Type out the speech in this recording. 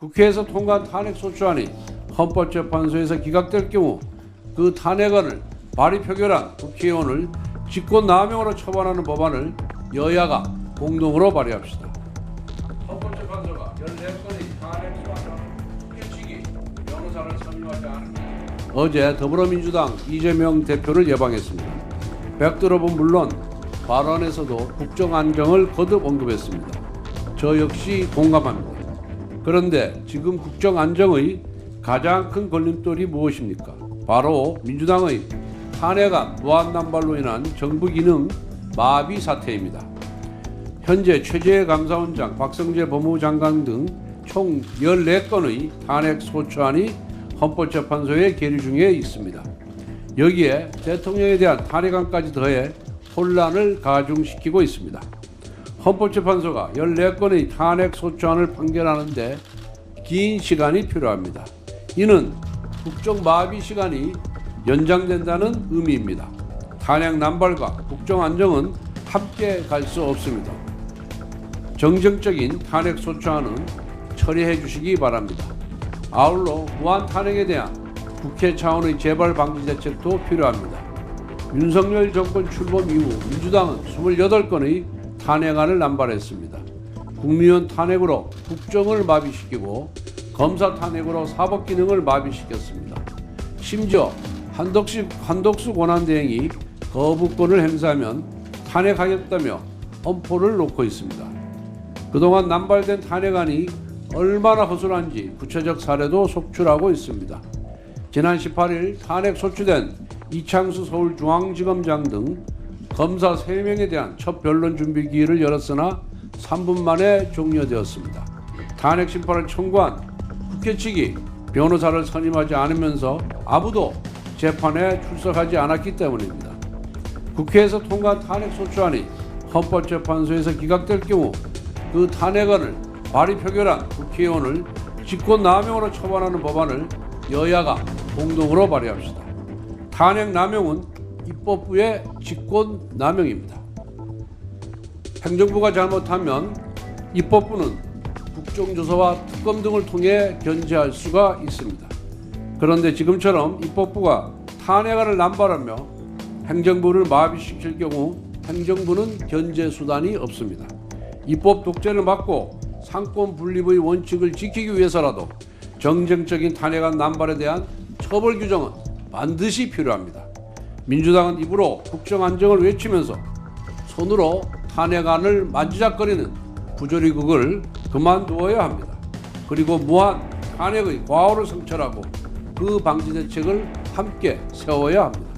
국회에서 통과한 탄핵 소추안이 헌법재판소에서 기각될 경우 그 탄핵안을 발의 표결한 국회의원을 직권남용으로 처벌하는 법안을 여야가 공동으로 발의합시다. 헌법재판소가 14건의 탄핵 소환을 국회측이 변호사를 선임하지 않은 어제 더불어민주당 이재명 대표를 예방했습니다. 백드롭은 물론 발언에서도 국정 안정을 거듭 언급했습니다. 저 역시 공감합니다. 그런데 지금 국정 안정의 가장 큰 걸림돌이 무엇입니까? 바로 민주당의 탄핵안 무한 남발로 인한 정부 기능 마비 사태입니다. 현재 최재해 감사원장, 박성재 법무부 장관 등 총 14건의 탄핵 소추안이 헌법재판소에 계류 중에 있습니다. 여기에 대통령에 대한 탄핵안까지 더해 혼란을 가중시키고 있습니다. 헌법재판소가 14건의 탄핵 소추안을 판결하는데 긴 시간이 필요합니다. 이는 국정 마비 시간이 연장된다는 의미입니다. 탄핵 남발과 국정 안정은 함께 갈 수 없습니다. 정정적인 탄핵 소추안은 처리해 주시기 바랍니다. 아울러 무한 탄핵에 대한 국회 차원의 재발 방지 대책도 필요합니다. 윤석열 정권 출범 이후 민주당은 28건의 탄핵안을 남발했습니다. 국민의원 탄핵으로 국정을 마비시키고 검사 탄핵으로 사법 기능을 마비시켰습니다. 심지어 한덕수, 한덕수 권한대행이 거부권을 행사하면 탄핵하겠다며 엄포를 놓고 있습니다. 그동안 남발된 탄핵안이 얼마나 허술한지 구체적 사례도 속출하고 있습니다. 지난 18일 탄핵 소추된 이창수 서울중앙지검장 등 검사 3명에 대한 첫 변론 준비 기일을 열었으나 3분 만에 종료되었습니다. 탄핵 심판을 청구한 국회 측이 변호사를 선임하지 않으면서 아무도 재판에 출석하지 않았기 때문입니다. 국회에서 통과한 탄핵 소추안이 헌법재판소에서 기각될 경우 그 탄핵안을 발의 표결한 국회의원을 직권남용으로 처벌하는 법안을 여야가 공동으로 발의합시다. 탄핵 남용은 입법부의 직권 남용입니다. 행정부가 잘못하면 입법부는 국정조사와 특검 등을 통해 견제할 수가 있습니다. 그런데 지금처럼 입법부가 탄핵안을 남발하며 행정부를 마비시킬 경우 행정부는 견제 수단이 없습니다. 입법 독재를 막고 상권 분립의 원칙을 지키기 위해서라도 정쟁적인 탄핵안 남발에 대한 처벌 규정은 반드시 필요합니다. 민주당은 입으로 국정 안정을 외치면서 손으로 탄핵안을 만지작거리는 부조리국을 그만두어야 합니다. 그리고 무한 탄핵의 과오를 성찰하고 그 방지 대책을 함께 세워야 합니다.